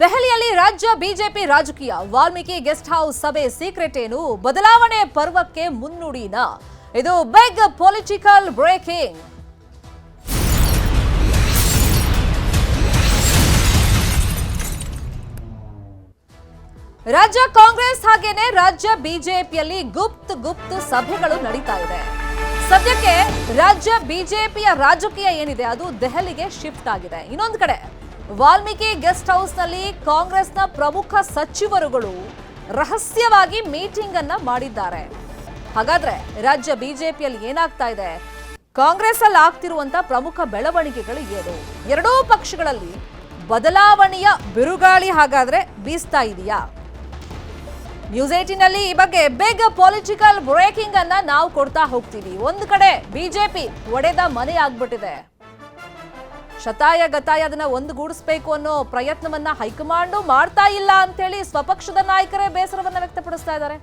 ದೆಹಲಿಯಲ್ಲಿ ರಾಜ್ಯ ಬಿಜೆಪಿ ರಾಜಕೀಯ ವಾಲ್ಮೀಕಿ ಗೆಸ್ಟ್ ಹೌಸ್ ಸಭೆ ಸೀಕ್ರೆಟ್ ಏನು? ಬದಲಾವಣೆ ಪರ್ವಕ್ಕೆ ಮುನ್ನುಡಿನ. ಇದು ಬಿಗ್ ಪೊಲಿಟಿಕಲ್ ಬ್ರೇಕಿಂಗ್. ರಾಜ್ಯ ಕಾಂಗ್ರೆಸ್ ಹಾಗೇನೆ ರಾಜ್ಯ ಬಿಜೆಪಿಯಲ್ಲಿ ಗುಪ್ತ್ ಗುಪ್ತ ಸಭೆಗಳು ನಡೀತಾ ಇದೆ. ಸದ್ಯಕ್ಕೆ ರಾಜ್ಯ ಬಿಜೆಪಿಯ ರಾಜಕೀಯ ಏನಿದೆ? ಅದು ದೆಹಲಿಗೆ ಶಿಫ್ಟ್ ಆಗಿದೆ. ಇನ್ನೊಂದು ಕಡೆ ವಾಲ್ಮೀಕಿ ಗೆಸ್ಟ್ ಹೌಸ್ನಲ್ಲಿ ಕಾಂಗ್ರೆಸ್ನ ಪ್ರಮುಖ ಸಚಿವರುಗಳು ರಹಸ್ಯವಾಗಿ ಮೀಟಿಂಗ್ ಅನ್ನ ಮಾಡಿದ್ದಾರೆ. ಹಾಗಾದ್ರೆ ರಾಜ್ಯ ಬಿಜೆಪಿಯಲ್ಲಿ ಏನಾಗ್ತಾ ಇದೆ? ಕಾಂಗ್ರೆಸ್ ಅಲ್ಲಿ ಆಗ್ತಿರುವಂತ ಪ್ರಮುಖ ಬೆಳವಣಿಗೆಗಳು ಏನು? ಎರಡೂ ಪಕ್ಷಗಳಲ್ಲಿ ಬದಲಾವಣೆಯ ಬಿರುಗಾಳಿ ಹಾಗಾದ್ರೆ ಬೀಸ್ತಾ ಇದೆಯಾ? ನ್ಯೂಸ್ ಏಟಿನಲ್ಲಿ ಈ ಬಗ್ಗೆ ಬಿಗ್ ಪೊಲಿಟಿಕಲ್ ಬ್ರೇಕಿಂಗ್ ಅನ್ನ ನಾವು ಕೊಡ್ತಾ ಹೋಗ್ತೀವಿ. ಒಂದು ಕಡೆ ಬಿಜೆಪಿ ಒಡೆದ ಮನೆ ಆಗ್ಬಿಟ್ಟಿದೆ. ಶತಾಯ ಗತಾಯ ಅದನ್ನ ಒಂದುಗೂಡಿಸ್ಬೇಕು ಅನ್ನೋ ಪ್ರಯತ್ನವನ್ನ ಹೈಕಮಾಂಡು ಮಾಡ್ತಾ ಇಲ್ಲ ಅಂತೇಳಿ ಸ್ವಪಕ್ಷದ ನಾಯಕರೇ ಬೇಸರವನ್ನ ವ್ಯಕ್ತಪಡಿಸ್ತಾ ಇದ್ದಾರೆ.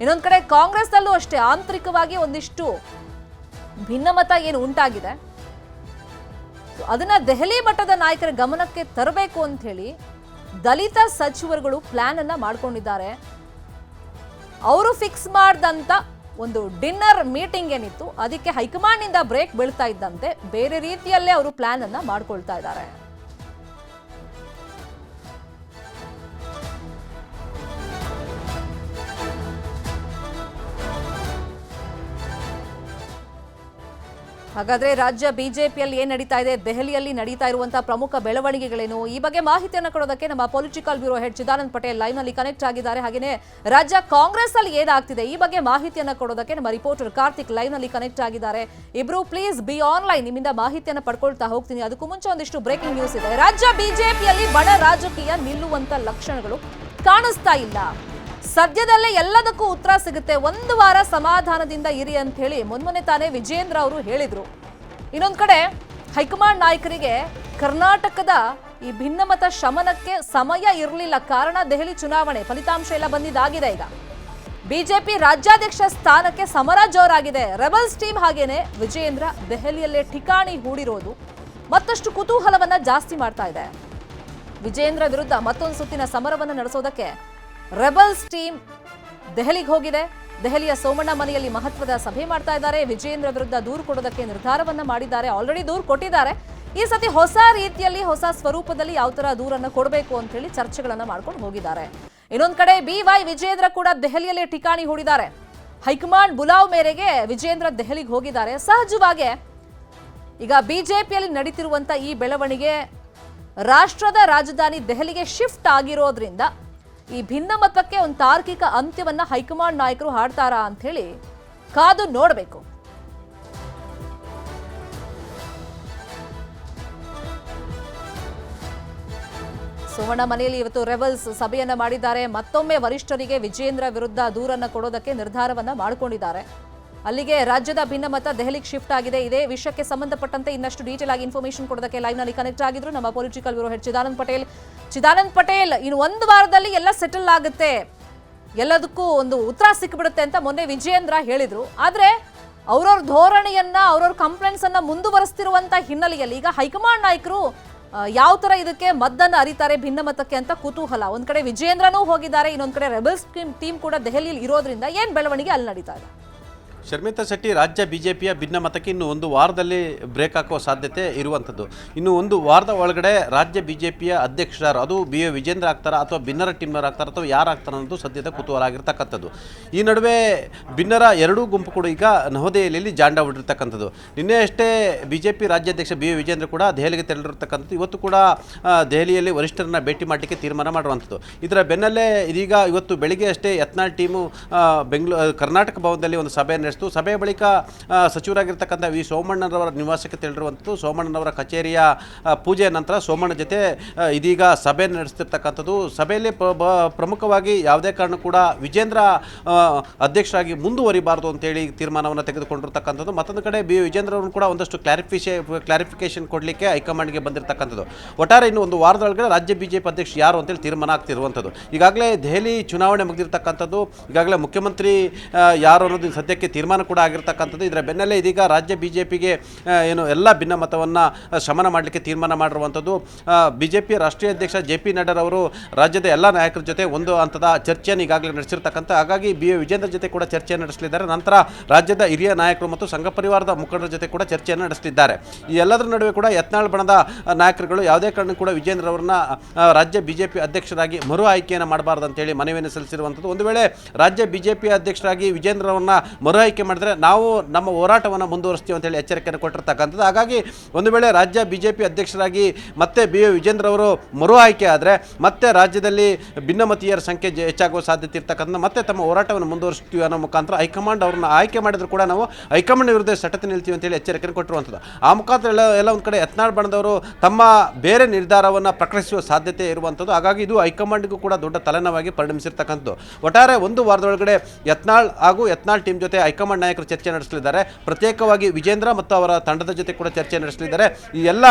ಇನ್ನೊಂದ್ ಕಡೆ ಕಾಂಗ್ರೆಸ್ನಲ್ಲೂ ಅಷ್ಟೇ ಆಂತರಿಕವಾಗಿ ಒಂದಿಷ್ಟು ಭಿನ್ನಮತ ಏನು ಉಂಟಾಗಿದೆ. ಅದನ್ನ ದೆಹಲಿ ಮಟ್ಟದ ನಾಯಕರ ಗಮನಕ್ಕೆ ತರಬೇಕು ಅಂತ ಹೇಳಿ ದಲಿತ ಸಚಿವರುಗಳು ಪ್ಲಾನ್ ಅನ್ನ ಮಾಡ್ಕೊಂಡಿದ್ದಾರೆ. ಅವರು ಫಿಕ್ಸ್ ಮಾಡ್ದಂತ ಒಂದು ಡಿನ್ನರ್ ಮೀಟಿಂಗ್ ಏನಿತ್ತು, ಅದಕ್ಕೆ ಹೈಕಮಾಂಡ್ ಇಂದ ಬ್ರೇಕ್ ಬೀಳ್ತಾ ಇದ್ದಂತೆ ಬೇರೆ ರೀತಿಯಲ್ಲೇ ಅವರು ಪ್ಲಾನ್ ಅನ್ನ ಮಾಡ್ಕೊಳ್ತಾ ಇದ್ದಾರೆ. ಹಾಗಾದ್ರೆ ರಾಜ್ಯ ಬಿಜೆಪಿಯಲ್ಲಿ ಏನ್ ನಡೀತಾ ಇದೆ? ದೆಹಲಿಯಲ್ಲಿ ನಡೀತಾ ಇರುವಂತಹ ಪ್ರಮುಖ ಬೆಳವಣಿಗೆಗಳೇನು? ಈ ಬಗ್ಗೆ ಮಾಹಿತಿಯನ್ನು ಕೊಡೋದಕ್ಕೆ ನಮ್ಮ political bureau head Chidanand Patel ಲೈನ್ನಲ್ಲಿ connect ಆಗಿದ್ದಾರೆ. ಹಾಗೆಯೇ ರಾಜ್ಯ ಕಾಂಗ್ರೆಸ್ ಅಲ್ಲಿ ಏನಾಗ್ತಿದೆ? ಈ ಬಗ್ಗೆ ಮಾಹಿತಿಯನ್ನು ಕೊಡೋದಕ್ಕೆ ನಮ್ಮ ರಿಪೋರ್ಟರ್ ಕಾರ್ತಿಕ್ ಲೈನ್ನಲ್ಲಿ ಕನೆಕ್ಟ್ ಆಗಿದ್ದಾರೆ. ಇಬ್ರು ಪ್ಲೀಸ್ ಬಿ ಆನ್ಲೈನ್ ನಿಮ್ಮಿಂದ ಮಾಹಿತಿಯನ್ನು ಪಡ್ಕೊಳ್ತಾ ಹೋಗ್ತೀನಿ. ಅದಕ್ಕೂ ಮುಂಚೆ ಒಂದಿಷ್ಟು ಬ್ರೇಕಿಂಗ್ ನ್ಯೂಸ್ ಇದೆ. ರಾಜ್ಯ ಬಿಜೆಪಿಯಲ್ಲಿ ಬಡ ರಾಜಕೀಯ ನಿಲ್ಲುವಂತ ಲಕ್ಷಣಗಳು ಕಾಣಿಸ್ತಾ ಇಲ್ಲ. ಸದ್ಯದಲ್ಲೇ ಎಲ್ಲದಕ್ಕೂ ಉತ್ತರ ಸಿಗುತ್ತೆ. ಒಂದು ವಾರ ಸಮಾಧಾನದಿಂದ ಇರಿ ಅಂತ ಹೇಳಿ ಮೊನ್ಮೊನ್ನೆ ತಾನೇ ವಿಜೇಂದ್ರ ಅವರು ಹೇಳಿದ್ರು. ಇನ್ನೊಂದ್ ಕಡೆ ಹೈಕಮಾಂಡ್ ನಾಯಕರಿಗೆ ಕರ್ನಾಟಕದ ಈ ಭಿನ್ನಮತ ಶಮನಕ್ಕೆ ಸಮಯ ಇರಲಿಲ್ಲ. ಕಾರಣ ದೆಹಲಿ ಚುನಾವಣೆ. ಫಲಿತಾಂಶ ಎಲ್ಲ ಬಂದಿದ್ದಾಗಿದೆ ಈಗ. ಬಿಜೆಪಿ ರಾಜ್ಯಾಧ್ಯಕ್ಷ ಸ್ಥಾನಕ್ಕೆ ಸಮರ ಜೋರಾಗಿದೆ. ರೆಬಲ್ಸ್ ಟೀಮ್ ಹಾಗೇನೆ ವಿಜಯೇಂದ್ರ ದೆಹಲಿಯಲ್ಲೇ ಠಿಕಾಣಿ ಹೂಡಿರೋದು. ಮತ್ತಷ್ಟು ಕುತೂಹಲವನ್ನ ಜಾಸ್ತಿ ಮಾಡ್ತಾ ಇದೆ. ವಿಜೇಂದ್ರ ವಿರುದ್ಧ ಮತ್ತೊಂದು ಸುತ್ತಿನ ಸಮರವನ್ನು ನಡೆಸೋದಕ್ಕೆ ರೆಬಲ್ಸ್ ಟೀಮ್ ದೆಹಲಿಗೆ ಹೋಗಿದೆ. ದೆಹಲಿಯ ಸೋಮಣ್ಣ ಮನೆಯಲ್ಲಿ ಮಹತ್ವದ ಸಭೆ ಮಾಡ್ತಾ ಇದ್ದಾರೆ. ವಿಜೇಂದ್ರ ವಿರುದ್ಧ ದೂರು ಕೊಡೋದಕ್ಕೆ ನಿರ್ಧಾರವನ್ನ ಮಾಡಿದ್ದಾರೆ. ಆಲ್ರೆಡಿ ದೂರು ಕೊಟ್ಟಿದ್ದಾರೆ. ಈ ಸತಿ ಹೊಸ ರೀತಿಯಲ್ಲಿ, ಹೊಸ ಸ್ವರೂಪದಲ್ಲಿ ಯಾವ ತರ ದೂರನ್ನು ಕೊಡಬೇಕು ಅಂತ ಹೇಳಿ ಚರ್ಚೆಗಳನ್ನ ಮಾಡ್ಕೊಂಡು ಹೋಗಿದ್ದಾರೆ. ಇನ್ನೊಂದ್ ಕಡೆ ಬಿ ವೈ ವಿಜೇಂದ್ರ ಕೂಡ ದೆಹಲಿಯಲ್ಲಿ ಠಿಕಾಣಿ ಹೂಡಿದ್ದಾರೆ. ಹೈಕಮಾಂಡ್ ಬುಲಾವ್ ಮೇರೆಗೆ ವಿಜೇಂದ್ರ ದೆಹಲಿಗೆ ಹೋಗಿದ್ದಾರೆ. ಸಹಜವಾಗಿ ಈಗ ಬಿಜೆಪಿಯಲ್ಲಿ ನಡೀತಿರುವಂತ ಈ ಬೆಳವಣಿಗೆ ರಾಷ್ಟ್ರದ ರಾಜಧಾನಿ ದೆಹಲಿಗೆ ಶಿಫ್ಟ್ ಆಗಿರೋದ್ರಿಂದ ಈ ಭಿನ್ನಮತಕ್ಕೆ ಒಂದು ತಾರ್ಕಿಕ ಅಂತ್ಯವನ್ನ ಹೈಕಮಾಂಡ್ ನಾಯಕರು ಹಾಡ್ತಾರಾ ಅಂತ ಹೇಳಿ ಕಾದು ನೋಡಬೇಕು. ಸುವರ್ಣ ಮನೆಯಲ್ಲಿ ಇವತ್ತು ರೆಬಲ್ಸ್ ಸಭೆಯನ್ನ ಮಾಡಿದ್ದಾರೆ. ಮತ್ತೊಮ್ಮೆ ವರಿಷ್ಠರಿಗೆ ವಿಜೇಂದ್ರ ವಿರುದ್ಧ ದೂರನ್ನ ಕೊಡೋದಕ್ಕೆ ನಿರ್ಧಾರವನ್ನ ಮಾಡಿಕೊಂಡಿದ್ದಾರೆ. ಅಲ್ಲಿಗೆ ರಾಜ್ಯದ ಭಿನ್ನಮತ ದೆಹಲಿಗೆ ಶಿಫ್ಟ್ ಆಗಿದೆ. ಇದೇ ವಿಷಯಕ್ಕೆ ಸಂಬಂಧಪಟ್ಟಂತೆ ಇನ್ನಷ್ಟು ಡೀಟೇಲ್ ಆಗಿ ಇನ್ಫಾರ್ಮೇಶನ್ ಕೊಡೋದಕ್ಕೆ ಲೈವ್ನಲ್ಲಿ ಕನೆಕ್ಟ್ ಆಗಿದ್ರು ನಮ್ಮ political bureau head Chidanand Patel. Chidanand Patel, ಇನ್ನು ಒಂದು ವಾರದಲ್ಲಿ ಎಲ್ಲ ಸೆಟಲ್ ಆಗುತ್ತೆ. ಎಲ್ಲದಕ್ಕೂ ಒಂದು ಉತ್ತರ ಸಿಕ್ಬಿಡುತ್ತೆ ಅಂತ ಮೊನ್ನೆ ವಿಜಯೇಂದ್ರ ಹೇಳಿದ್ರು. ಆದರೆ ಅವ್ರವ್ರ ಧೋರಣೆಯನ್ನ, ಅವ್ರವ್ರ ಕಂಪ್ಲೇಂಟ್ಸ್ ಅನ್ನ ಮುಂದುವರಿಸ್ತಿರುವಂತ ಹಿನ್ನೆಲೆಯಲ್ಲಿ ಈಗ ಹೈಕಮಾಂಡ್ ನಾಯಕರು ಯಾವ ತರ ಇದಕ್ಕೆ ಮದ್ದನ್ನ ಅರಿತಾರೆ ಭಿನ್ನಮತಕ್ಕೆ ಅಂತ ಕುತೂಹಲ. ಒಂದ್ ಕಡೆ ವಿಜೇಂದ್ರನೂ ಹೋಗಿದ್ದಾರೆ, ಇನ್ನೊಂದ್ ಕಡೆ ರೆಬಲ್ಸ್ ಟೀಮ್ ಕೂಡ ದೆಹಲಿಯಲ್ಲಿ ಇರೋದ್ರಿಂದ ಏನ್ ಬೆಳವಣಿಗೆ ಅಲ್ಲಿ ನಡೀತಾ ಇದೆ? ಶರ್ಮಿತಾ ಶೆಟ್ಟಿ ರಾಜ್ಯ ಬಿಜೆಪಿಯ ಭಿನ್ನಮತಕ್ಕೆ ಇನ್ನು ಒಂದು ವಾರದಲ್ಲಿ ಬ್ರೇಕ್ ಹಾಕುವ ಸಾಧ್ಯತೆ ಇರುವಂಥದ್ದು. ಇನ್ನು ಒಂದು ವಾರದ ಒಳಗಡೆ ರಾಜ್ಯ ಬಿಜೆಪಿಯ ಅಧ್ಯಕ್ಷರು ಅದು ಬಿ ಎ ವಿಜೇಂದ್ರ ಆಗ್ತಾರ ಅಥವಾ ಭಿನ್ನರ ಟಿಮ್ಮರ್ ಆಗ್ತಾರ ಅಥವಾ ಯಾರು ಆಗ್ತಾರ ಅನ್ನೋದು ಸದ್ಯದ ಕುತೂಹಲ ಆಗಿರ್ತಕ್ಕಂಥದ್ದು ಈ ನಡುವೆ ಭಿನ್ನರ ಎರಡೂ ಗುಂಪು ಕೂಡ ಈಗ ನವದೆಹಲಿಯಲ್ಲಿ ಜಾಂಡ ಹೊಡಿರ್ತಕ್ಕಂಥದ್ದು ನಿನ್ನೆ ಅಷ್ಟೇ ಬಿ ಜೆ ಪಿ ರಾಜ್ಯಾಧ್ಯಕ್ಷ ಬಿ ಎ ವಿಜೇಂದ್ರ ಕೂಡ ದೆಹಲಿಗೆ ತೆರಳಿರ್ತಕ್ಕಂಥದ್ದು. ಇವತ್ತು ಕೂಡ ದೆಹಲಿಯಲ್ಲಿ ವರಿಷ್ಠರನ್ನ ಭೇಟಿ ಮಾಡಲಿಕ್ಕೆ ತೀರ್ಮಾನ ಮಾಡುವಂಥದ್ದು. ಇದರ ಬೆನ್ನಲ್ಲೇ ಇದೀಗ ಇವತ್ತು ಬೆಳಿಗ್ಗೆ ಅಷ್ಟೇ ಯತ್ನಾಳ್ ಟೀಮು ಬೆಂಗಳೂರು ಕರ್ನಾಟಕ ಭವನದಲ್ಲಿ ಒಂದು ಸಭೆ ನಡೆಸಿತು ಸಭೆ ಬಳಿಕ ಸಚಿವರಾಗಿರ್ತಕ್ಕಂಥ ವಿ. ಸೋಮಣ್ಣನವರ ನಿವಾಸಕ್ಕೆ ತೆರಳಿರುವಂಥದ್ದು. ಸೋಮಣ್ಣನವರ ಕಚೇರಿಯ ಪೂಜೆ ನಂತರ ಸೋಮಣ್ಣ ಜೊತೆ ಇದೀಗ ಸಭೆ ನಡೆಸ್ತಿರ್ತಕ್ಕಂಥದ್ದು. ಸಭೆಯಲ್ಲಿ ಪ್ರಮುಖವಾಗಿ ಯಾವುದೇ ಕಾರಣ ಕೂಡ ವಿಜೇಂದ್ರ ಅಧ್ಯಕ್ಷರಾಗಿ ಮುಂದುವರಿಬಾರದು ಅಂತೇಳಿ ತೀರ್ಮಾನವನ್ನು ತೆಗೆದುಕೊಂಡಿರ್ತಕ್ಕಂಥದ್ದು. ಮತ್ತೊಂದು ಕಡೆ ಬಿ. ವಿಜೇಂದ್ರ ಅವರು ಕೂಡ ಒಂದಷ್ಟು ಕ್ಲಾರಿಫಿಶೇ ಕ್ಲಾರಿಫಿಕೇಶನ್ ಕೊಡಲಿಕ್ಕೆ ಹೈಕಮಾಂಡ್ಗೆ ಬಂದಿರತಕ್ಕಂಥದ್ದು. ಒಟ್ಟಾರೆ ಇನ್ನು ಒಂದು ವಾರದೊಳಗಡೆ ರಾಜ್ಯ ಬಿಜೆಪಿ ಅಧ್ಯಕ್ಷ ಯಾರು ಅಂತೇಳಿ ತೀರ್ಮಾನ ಆಗ್ತಿರುವಂಥದ್ದು. ಈಗಾಗಲೇ ದೆಹಲಿ ಚುನಾವಣೆ ಮುಗಿದಿರ್ತಕ್ಕಂಥದ್ದು. ಈಗಾಗಲೇ ಮುಖ್ಯಮಂತ್ರಿ ಯಾರು ಅನ್ನೋದು ಸದ್ಯಕ್ಕೆ ತೀರ್ಮಾನ ಕೂಡ ಆಗಿರ್ತಕ್ಕಂಥದ್ದು. ಇದರ ಬೆನ್ನಲ್ಲೇ ಇದೀಗ ರಾಜ್ಯ ಬಿ ಜೆ ಪಿಗೆ ಏನು ಎಲ್ಲ ಭಿನ್ನಮತವನ್ನು ಶಮನ ಮಾಡಲಿಕ್ಕೆ ತೀರ್ಮಾನ ಮಾಡಿರುವಂಥದ್ದು. ಬಿ ಜೆ ಪಿ ರಾಷ್ಟ್ರೀಯ ಅಧ್ಯಕ್ಷ ಜೆ ಪಿ ನಡ್ಡರವರು ರಾಜ್ಯದ ಎಲ್ಲ ನಾಯಕರ ಜೊತೆ ಒಂದು ಹಂತದ ಚರ್ಚೆಯನ್ನು ಈಗಾಗಲೇ ನಡೆಸಿರ್ತಕ್ಕಂಥ, ಹಾಗಾಗಿ ಬಿ ವಿಜೇಂದ್ರ ಜೊತೆ ಕೂಡ ಚರ್ಚೆಯನ್ನು ನಡೆಸಲಿದ್ದಾರೆ. ನಂತರ ರಾಜ್ಯದ ಹಿರಿಯ ನಾಯಕರು ಮತ್ತು ಸಂಘ ಪರಿವಾರದ ಮುಖಂಡರ ಜೊತೆ ಕೂಡ ಚರ್ಚೆಯನ್ನು ನಡೆಸಲಿದ್ದಾರೆ ಈ ಎಲ್ಲದರ ನಡುವೆ ಕೂಡ ಯತ್ನಾಳ್ ಬಣದ ನಾಯಕರುಗಳು ಯಾವುದೇ ಕಾರಣಕ್ಕೂ ಕೂಡ ವಿಜೇಂದ್ರ ಅವರನ್ನ ರಾಜ್ಯ ಬಿಜೆಪಿ ಅಧ್ಯಕ್ಷರಾಗಿ ಮರು ಆಯ್ಕೆಯನ್ನು ಮಾಡಬಾರ್ದು ಅಂತೇಳಿ ಮನವಿಯನ್ನು ಸಲ್ಲಿಸಿರುವಂಥದ್ದು. ಒಂದು ವೇಳೆ ರಾಜ್ಯ ಬಿಜೆಪಿ ಅಧ್ಯಕ್ಷರಾಗಿ ವಿಜೇಂದ್ರ ಅವರನ್ನ ಮರು ಆಯ್ಕೆ ಮಾಡಿದ್ರೆ ನಾವು ನಮ್ಮ ಹೋರಾಟವನ್ನು ಮುಂದುವರಿಸ್ತೀವಿ ಅಂತೇಳಿ ಎಚ್ಚರಿಕೆಯನ್ನು ಕೊಟ್ಟಿರ್ತಕ್ಕಂಥದ್ದು. ಹಾಗಾಗಿ ಒಂದು ವೇಳೆ ರಾಜ್ಯ ಬಿಜೆಪಿ ಅಧ್ಯಕ್ಷರಾಗಿ ಮತ್ತೆ ಬಿ ವಿಜೇಂದ್ರ ಅವರು ಮರು ಆಯ್ಕೆ ಆದರೆ ಮತ್ತೆ ರಾಜ್ಯದಲ್ಲಿ ಭಿನ್ನಮತೀಯರ ಸಂಖ್ಯೆ ಜೆ- ಹೆಚ್ಚಾಗುವ ಸಾಧ್ಯತೆ ಇರ್ತಕ್ಕಂಥ ಮತ್ತೆ ತಮ್ಮ ಹೋರಾಟವನ್ನು ಮುಂದುವರಿಸ್ತೀವಿ ಅನ್ನೋ ಮುಖಾಂತರ ಹೈಕಮಾಂಡ್ ಅವ್ರನ್ನ ಆಯ್ಕೆ ಮಾಡಿದ್ರು ಕೂಡ ನಾವು ಹೈಕಮಾಂಡ್ ವಿರುದ್ಧ ಸಟತೆ ನಿಲ್ತೀವಿ ಅಂತೇಳಿ ಎಚ್ಚರಿಕೆಯನ್ನು ಕೊಟ್ಟಿರುವಂಥದ್ದು. ಆ ಮುಖಾಂತರ ಎಲ್ಲ ಎಲ್ಲ ಒಂದು ಕಡೆ ಯತ್ನಾಳ್ ಬಣದವರು ತಮ್ಮ ಬೇರೆ ನಿರ್ಧಾರವನ್ನು ಪ್ರಕಟಿಸುವ ಸಾಧ್ಯತೆ ಇರುವಂಥದ್ದು. ಹಾಗಾಗಿ ಇದು ಹೈಕಮಾಂಡ್ಗೂ ಕೂಡ ದೊಡ್ಡ ತಲೆನೋವಾಗಿ ಪರಿಣಮಿಸಿರ್ತಕ್ಕಂಥದ್ದು. ಒಟ್ಟಾರೆ ಒಂದು ವಾರದೊಳಗಡೆ ಯತ್ನಾಳ್ ಹಾಗೂ ಯತ್ನಾಳ್ ಟೀಮ್ ಜೊತೆ ನಾಯಕರು ಚರ್ಚೆ ನಡೆಸಲಿದ್ದಾರೆ. ಪ್ರತ್ಯೇಕವಾಗಿ ವಿಜೇಂದ್ರ ಮತ್ತು ಅವರ ತಂಡದ ಜೊತೆ ಕೂಡ ಚರ್ಚೆ ನಡೆಸಲಿದ್ದಾರೆ. ಈ ಎಲ್ಲ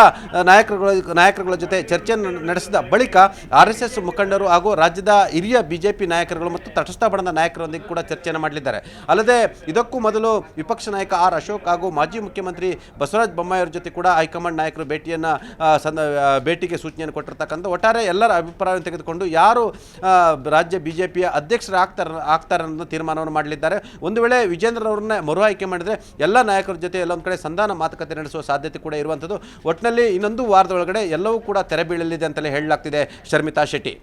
ನಾಯಕರುಗಳ ನಾಯಕರುಗಳ ಜೊತೆ ಚರ್ಚೆ ನಡೆಸಿದ ಬಳಿಕ ಆರ್ ಎಸ್ ಎಸ್ ಮುಖಂಡರು ಹಾಗೂ ರಾಜ್ಯದ ಹಿರಿಯ ಬಿಜೆಪಿ ನಾಯಕರುಗಳು ಮತ್ತು ತಟಸ್ಥ ಬಣದ ನಾಯಕರೊಂದಿಗೆ ಕೂಡ ಚರ್ಚೆಯನ್ನು ಮಾಡಲಿದ್ದಾರೆ. ಅಲ್ಲದೆ ಇದಕ್ಕೂ ಮೊದಲು ವಿಪಕ್ಷ ನಾಯಕ ಆರ್ ಅಶೋಕ್ ಹಾಗೂ ಮಾಜಿ ಮುಖ್ಯಮಂತ್ರಿ ಬಸವರಾಜ ಬೊಮ್ಮಾಯಿಯವರ ಜೊತೆ ಕೂಡ ಹೈಕಮಾಂಡ್ ನಾಯಕರು ಭೇಟಿಯನ್ನು ಸಂದ ಭೇಟಿಗೆ ಸೂಚನೆಯನ್ನು ಕೊಟ್ಟಿರ್ತಕ್ಕಂಥ ಒಟ್ಟಾರೆ ಎಲ್ಲರ ಅಭಿಪ್ರಾಯವನ್ನು ತೆಗೆದುಕೊಂಡು ಯಾರು ರಾಜ್ಯ ಬಿಜೆಪಿಯ ಅಧ್ಯಕ್ಷರು ಆಗ್ತಾರೆ ಆಗ್ತಾರೆ ಅನ್ನೋ ತೀರ್ಮಾನವನ್ನು ಮಾಡಲಿದ್ದಾರೆ. ಒಂದು ವೇಳೆ ವಿಜೇಂದ್ರ ಅವರನ್ನ ಮರು ಆಯ್ಕೆ ಮಾಡಿದರೆ ಎಲ್ಲ ನಾಯಕರ ಜೊತೆ ಎಲ್ಲೊಂದು ಕಡೆ ಸಂಧಾನ ಮಾತುಕತೆ ನಡೆಸುವ ಸಾಧ್ಯತೆ ಕೂಡ ಇರುವಂಥದ್ದು. ಒಟ್ಟಿನಲ್ಲಿ ಇನ್ನೊಂದು ವಾರದೊಳಗಡೆ ಎಲ್ಲವೂ ಕೂಡ ತೆರೆ ಬೀಳಲಿದೆ ಅಂತಲೇ ಹೇಳಲಾಗ್ತಿದೆ ಶರ್ಮಿತಾ ಶೆಟ್ಟಿ.